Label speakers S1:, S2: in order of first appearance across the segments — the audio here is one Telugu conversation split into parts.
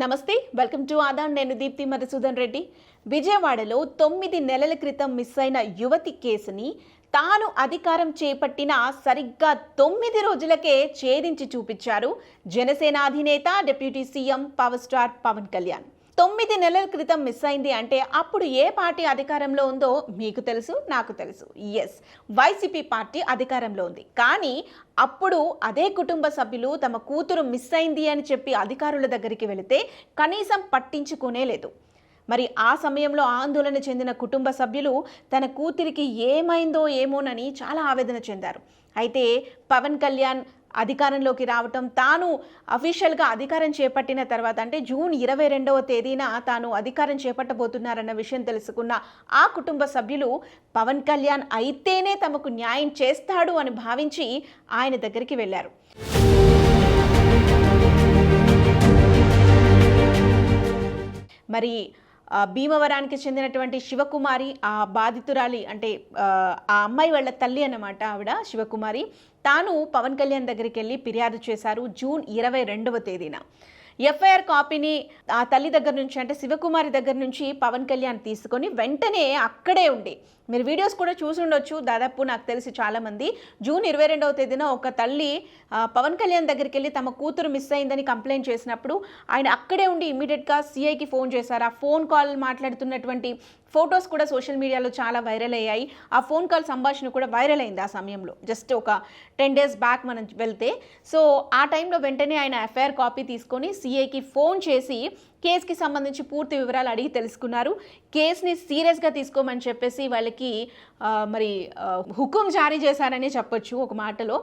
S1: నమస్తే వెల్కమ్ టు ఆదాన్. నేను దీప్తి మధుసూదన్ రెడ్డి. విజయవాడలో తొమ్మిది నెలల క్రితం మిస్ అయిన యువతి కేసుని తాను అధికారం చేపట్టిన సరిగ్గా తొమ్మిది రోజులకే ఛేదించి చూపించారు జనసేన అధినేత deputy CM power star Pawan Kalyan. తొమ్మిది నెలల క్రితం మిస్ అయింది అంటే అప్పుడు ఏ పార్టీ అధికారంలో ఉందో మీకు తెలుసు నాకు తెలుసు. ఎస్ వైసీపీ పార్టీ అధికారంలో ఉంది. కానీ అప్పుడు అదే కుటుంబ సభ్యులు తమ కూతురు మిస్ అయింది అని చెప్పి అధికారుల దగ్గరికి వెళితే కనీసం పట్టించుకునే లేదు. మరి ఆ సమయంలో ఆందోళన చెందిన కుటుంబ సభ్యులు తన కూతురికి ఏమైందో ఏమోనని చాలా ఆవేదన చెందారు. అయితే పవన్ కళ్యాణ్ అధికారంలోకి రావటం తాను అఫీషియల్గా అధికారం చేపట్టిన తర్వాత అంటే జూన్ ఇరవై రెండవ తేదీన తాను అధికారం చేపట్టబోతున్నారన్న విషయం తెలుసుకున్న ఆ కుటుంబ సభ్యులు పవన్ కళ్యాణ్ అయితేనే తమకు న్యాయం చేస్తాడు అని భావించి ఆయన దగ్గరికి వెళ్ళారు. మరి భీమవరానికి చెందినటువంటి శివకుమారి ఆ బాధితురాలి అంటే ఆ, అమ్మాయి వాళ్ళ తల్లి అన్నమాట ఆవిడ శివకుమారి. తాను పవన్ కళ్యాణ్ దగ్గరికి వెళ్ళి ఫిర్యాదు చేశారు జూన్ ఇరవై రెండవ తేదీన. ఎఫ్ఐఆర్ కాపీని ఆ తల్లి దగ్గర నుంచి అంటే శివకుమారి దగ్గర నుంచి పవన్ కళ్యాణ్ తీసుకొని వెంటనే అక్కడే ఉండి మీరు వీడియోస్ కూడా చూసి ఉండొచ్చు. దాదాపు నాకు తెలిసి చాలామంది. జూన్ ఇరవై రెండవ తేదీన ఒక తల్లి పవన్ కళ్యాణ్ దగ్గరికి వెళ్ళి తమ కూతురు మిస్ అయిందని కంప్లైంట్ చేసినప్పుడు ఆయన అక్కడే ఉండి ఇమీడియట్గా సిఐకి ఫోన్ చేశారు. ఆ ఫోన్ కాల్ మాట్లాడుతున్నటువంటి ఫొటోస్ కూడా సోషల్ మీడియాలో చాలా వైరల్ అయ్యాయి. ఆ ఫోన్ కాల్ సంభాషణ కూడా వైరల్ అయింది ఆ సమయంలో. జస్ట్ ఒక టెన్ డేస్ బ్యాక్ మనం వెళ్తే. సో ఆ టైంలో వెంటనే ఆయన ఎఫ్ఐఆర్ కాపీ తీసుకొని సీఏకి ఫోన్ చేసి కేసుకి సంబంధించి పూర్తి వివరాలు అడిగి తెలుసుకున్నారు. కేసుని సీరియస్గా తీసుకోమని చెప్పేసి వాళ్ళకి మరి హుకుం జారీ చేశారని చెప్పొచ్చు ఒక మాటలో.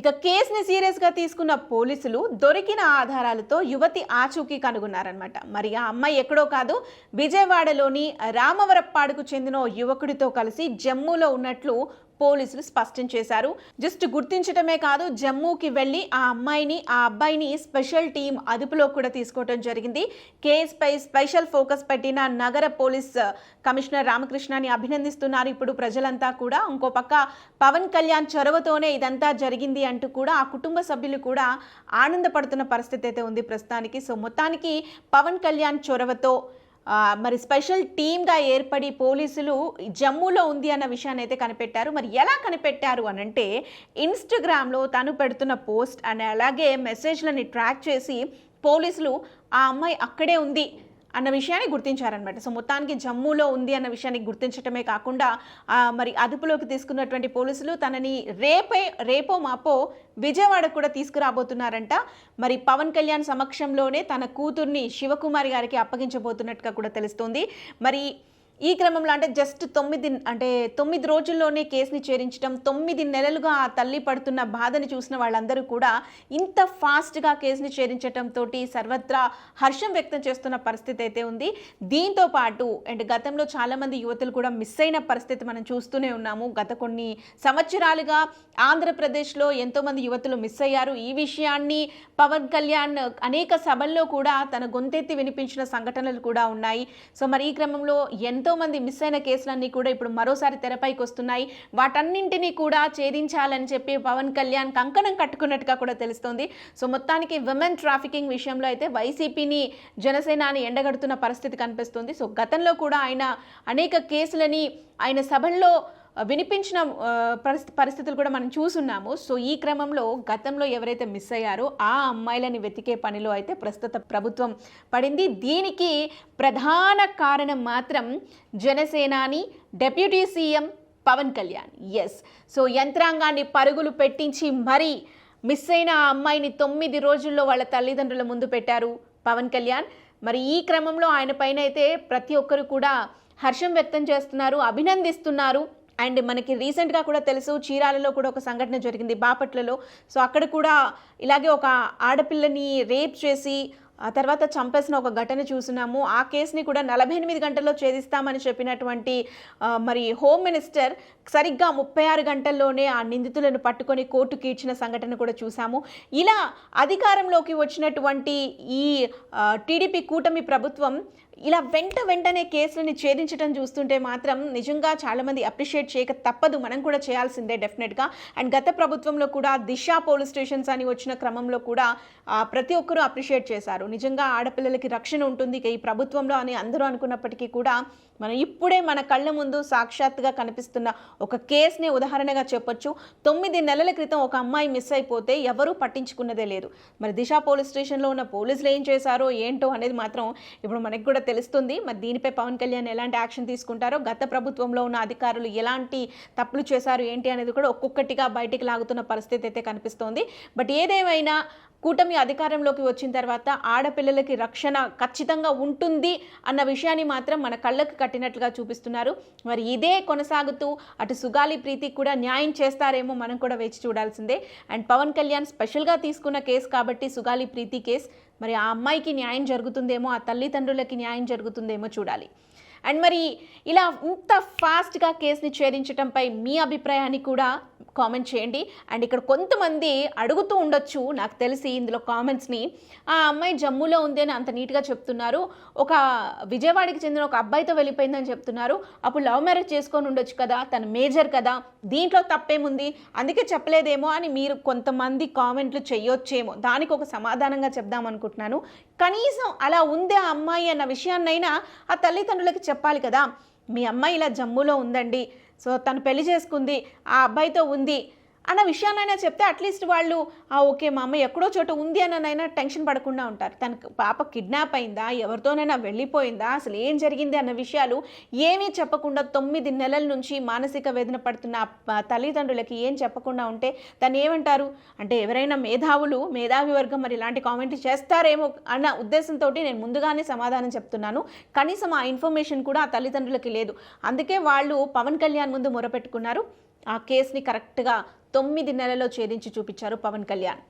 S1: ఇక కేసుని సీరియస్గా తీసుకున్న పోలీసులు దొరికిన ఆధారాలతో యువతి ఆచూకీ కనుగొన్నారనమాట మరి ఆ అమ్మాయి ఎక్కడో కాదు విజయవాడలోని రామవరప్పాడుకు చెందిన ఓ యువకుడితో కలిసి జమ్మూలో ఉన్నట్లు పోలీసులు స్పష్టం చేశారు. జస్ట్ గుర్తించటమే కాదు జమ్మూకి వెళ్ళి ఆ అమ్మాయిని ఆ అబ్బాయిని స్పెషల్ టీం అదుపులో కూడా తీసుకోవడం జరిగింది. కేసుపై స్పెషల్ ఫోకస్ పెట్టిన నగర పోలీస్ కమిషనర్ రామకృష్ణని అభినందిస్తున్నారు. ఇప్పుడు ప్రజలంతా కూడా ఇంకో పక్క పవన్ కళ్యాణ్ చొరవతోనే ఇదంతా జరిగింది అంటూ కూడా ఆ కుటుంబ సభ్యులు కూడా ఆనందపడుతున్న పరిస్థితి అయితే ఉంది ప్రస్తుతానికి. సో మొత్తానికి పవన్ కళ్యాణ్ చొరవతో మరి స్పెషల్ టీమ్గా ఏర్పడి పోలీసులు జమ్మూలో ఉంది అన్న విషయాన్ని అయితే కనిపెట్టారు. మరి ఎలా కనిపెట్టారు అని అంటే ఇన్స్టాగ్రామ్లో తను పెడుతున్న పోస్ట్ అండ్ అలాగే మెసేజ్లని ట్రాక్ చేసి పోలీసులు ఆ అమ్మాయి అక్కడే ఉంది అన్న విషయాన్ని గుర్తించారనమాట సో మొత్తానికి జమ్మూలో ఉంది అన్న విషయాన్ని గుర్తించటమే కాకుండా మరి అదుపులోకి తీసుకున్నటువంటి పోలీసులు తనని రేపే రేపో మాపో విజయవాడకు కూడా తీసుకురాబోతున్నారంట. మరి పవన్ కళ్యాణ్ సమక్షంలోనే తన కూతుర్ని శివకుమారి గారికి అప్పగించబోతున్నట్టుగా కూడా తెలుస్తోంది. మరి ఈ క్రమంలో అంటే జస్ట్ తొమ్మిది అంటే తొమ్మిది రోజుల్లోనే కేసుని చేరించడం తొమ్మిది నెలలుగా ఆ తల్లి పడుతున్న బాధని చూసిన వాళ్ళందరూ కూడా ఇంత ఫాస్ట్గా కేసుని చేరించడంతో సర్వత్రా హర్షం వ్యక్తం చేస్తున్న పరిస్థితి అయితే ఉంది. దీంతో పాటు అండ్ గతంలో చాలామంది యువతులు కూడా మిస్ అయిన పరిస్థితి మనం చూస్తూనే ఉన్నాము. గత కొన్ని సంవత్సరాలుగా ఆంధ్రప్రదేశ్లో ఎంతోమంది యువతులు మిస్ అయ్యారు. ఈ విషయాన్ని పవన్ కళ్యాణ్ అనేక సభల్లో కూడా తన గొంతెత్తి వినిపించిన సంఘటనలు కూడా ఉన్నాయి. సో మరి ఈ క్రమంలో ఎంత మంది మిస్ అయిన కేసులన్నీ కూడా ఇప్పుడు మరోసారి తెరపైకి వస్తున్నాయి. వాటన్నింటినీ కూడా ఛేదించాలని చెప్పి పవన్ కళ్యాణ్ కంకణం కట్టుకున్నట్టుగా కూడా తెలుస్తోంది. సో మొత్తానికి విమెన్ ట్రాఫికింగ్ విషయంలో అయితే వైసీపీని జనసేనాని ఎండగడుతున్న పరిస్థితి కనిపిస్తుంది. సో గతంలో కూడా ఆయన అనేక కేసులని ఆయన సభల్లో వినిపించిన పరిస్థి పరిస్థితులు కూడా మనం చూసున్నాము. సో ఈ క్రమంలో గతంలో ఎవరైతే మిస్ అయ్యారో ఆ అమ్మాయిలని వెతికే పనిలో అయితే ప్రస్తుత ప్రభుత్వం పడింది. దీనికి ప్రధాన కారణం మాత్రం జనసేనాని డెప్యూటీ సీఎం పవన్ కళ్యాణ్. ఎస్ సో యంత్రాంగాన్ని పరుగులు పెట్టించి మరీ మిస్ అయిన ఆ అమ్మాయిని తొమ్మిది రోజుల్లో వాళ్ళ తల్లిదండ్రుల ముందు పెట్టారు పవన్ కళ్యాణ్. మరి ఈ క్రమంలో ఆయన పైన అయితే ప్రతి ఒక్కరు కూడా హర్షం వ్యక్తం చేస్తున్నారు అభినందిస్తున్నారు. అండ్ మనకి రీసెంట్గా కూడా తెలుసు చీరాలలో కూడా ఒక సంఘటన జరిగింది బాపట్లలో. సో అక్కడ కూడా ఇలాగే ఒక ఆడపిల్లని రేప్ చేసి ఆ తర్వాత చంపేసిన ఒక ఘటన చూసినాము. ఆ కేసుని కూడా నలభై ఎనిమిది గంటల్లో ఛేదిస్తామని చెప్పినటువంటి మరి హోమ్ మినిస్టర్ సరిగ్గా ముప్పై ఆరు గంటల్లోనే ఆ నిందితులను పట్టుకొని కోర్టుకి ఇచ్చిన సంఘటన కూడా చూసాము. ఇలా అధికారంలోకి వచ్చినటువంటి ఈ టీడీపీ కూటమి ప్రభుత్వం ఇలా వెంట వెంటనే కేసులని ఛేదించడం చూస్తుంటే మాత్రం నిజంగా చాలామంది అప్రిషియేట్ చేయక తప్పదు. మనం కూడా చేయాల్సిందే డెఫినెట్గా. అండ్ గత ప్రభుత్వంలో కూడా దిశ పోలీస్ స్టేషన్స్ అని వచ్చిన క్రమంలో కూడా ప్రతి ఒక్కరూ అప్రిషియేట్ చేశారు. నిజంగా ఆడపిల్లలకి రక్షణ ఉంటుంది. ఈ ప్రభుత్వంలో అని అందరూ అనుకున్నప్పటికీ కూడా మనం ఇప్పుడే మన కళ్ళ ముందు సాక్షాత్తుగా కనిపిస్తున్న ఒక కేసుని ఉదాహరణగా చెప్పొచ్చు. తొమ్మిది నెలల క్రితం ఒక అమ్మాయి మిస్ అయిపోతే ఎవరూ పట్టించుకున్నదే లేదు. మరి దిశ పోలీస్ స్టేషన్లో ఉన్న పోలీసులు ఏం చేశారో ఏంటో అనేది మాత్రం ఇప్పుడు మనకి కూడా తెలుస్తుంది. మరి దీనిపై పవన్ కళ్యాణ్ ఎలాంటి యాక్షన్ తీసుకుంటారో గత ప్రభుత్వంలో ఉన్న అధికారులు ఎలాంటి తప్పులు చేశారు ఏంటి అనేది కూడా ఒక్కొక్కటిగా బయటికి లాగుతున్న పరిస్థితి అయితే కనిపిస్తోంది. బట్ ఏదేమైనా కూటమి అధికారంలోకి వచ్చిన తర్వాత ఆడపిల్లలకి రక్షణ ఖచ్చితంగా ఉంటుంది అన్న విషయాన్ని మాత్రం మన కళ్ళకు కట్టినట్లుగా చూపిస్తున్నారు. మరి ఇదే కొనసాగుతూ అటు సుగాలి ప్రీతి కూడా న్యాయం చేస్తారేమో మనం కూడా వేచి చూడాల్సిందే. అండ్ పవన్ కళ్యాణ్ స్పెషల్గా తీసుకున్న కేసు కాబట్టి సుగాలి ప్రీతి కేసు మరి ఆ అమ్మాయికి న్యాయం జరుగుతుందేమో ఆ తల్లిదండ్రులకి న్యాయం జరుగుతుందేమో చూడాలి. అండ్ మరి ఇలా ఇంత ఫాస్ట్గా కేసుని ఛేదించడంపై మీ అభిప్రాయాన్ని కూడా కామెంట్ చేయండి. అండ్ ఇక్కడ కొంతమంది అడుగుతూ ఉండొచ్చు నాకు తెలిసి ఇందులో కామెంట్స్ని ఆ అమ్మాయి జమ్మూలో ఉంది అని అంత నీట్గా చెప్తున్నారు. ఒక విజయవాడకి చెందిన ఒక అబ్బాయితో వెళ్ళిపోయిందని చెప్తున్నారు. అప్పుడు లవ్ మ్యారేజ్ చేసుకొని ఉండొచ్చు కదా తను మేజర్ కదా దీంట్లో తప్పేముంది? అందుకే చెప్పలేదేమో అని మీరు కొంతమంది కామెంట్లు చేయొచ్చేమో. దానికి ఒక సమాధానంగా చెప్దాం అనుకుంటున్నాను. కనీసం అలా ఉంది ఆ అమ్మాయి అన్న విషయాన్నైనా ఆ తల్లిదండ్రులకి చెప్పాలి కదా. మీ అమ్మాయి ఇలా జమ్మూలో ఉందండి. సో తను పెళ్ళి చేసుకుంది ఆ అబ్బాయితో ఉంది అన్న విషయాన్నైనా చెప్తే అట్లీస్ట్ వాళ్ళు ఆ ఓకే మా అమ్మ ఎక్కడో చోట ఉంది అన్ననైనా టెన్షన్ పడకుండా ఉంటారు. తనకు పాప కిడ్నాప్ అయిందా ఎవరితోనైనా వెళ్ళిపోయిందా అసలు ఏం జరిగింది అన్న విషయాలు ఏమీ చెప్పకుండా తొమ్మిది నెలల నుంచి మానసిక వేదన పడుతున్న తల్లిదండ్రులకి ఏం చెప్పకుండా ఉంటే దాన్ని ఏమంటారు? అంటే ఎవరైనా మేధావులు మేధావి వర్గం మరి ఇలాంటి కామెంట్లు చేస్తారేమో అన్న ఉద్దేశంతో నేను ముందుగానే సమాధానం చెప్తున్నాను. కనీసం ఆ ఇన్ఫర్మేషన్ కూడా ఆ తల్లిదండ్రులకి లేదు. అందుకే వాళ్ళు పవన్ కళ్యాణ్ ముందు మొరపెట్టుకున్నారు. ఆ కేసుని కరెక్ట్గా తొమ్మిది నెలల్లో ఛేదించి చూపించారు పవన్ కళ్యాణ్.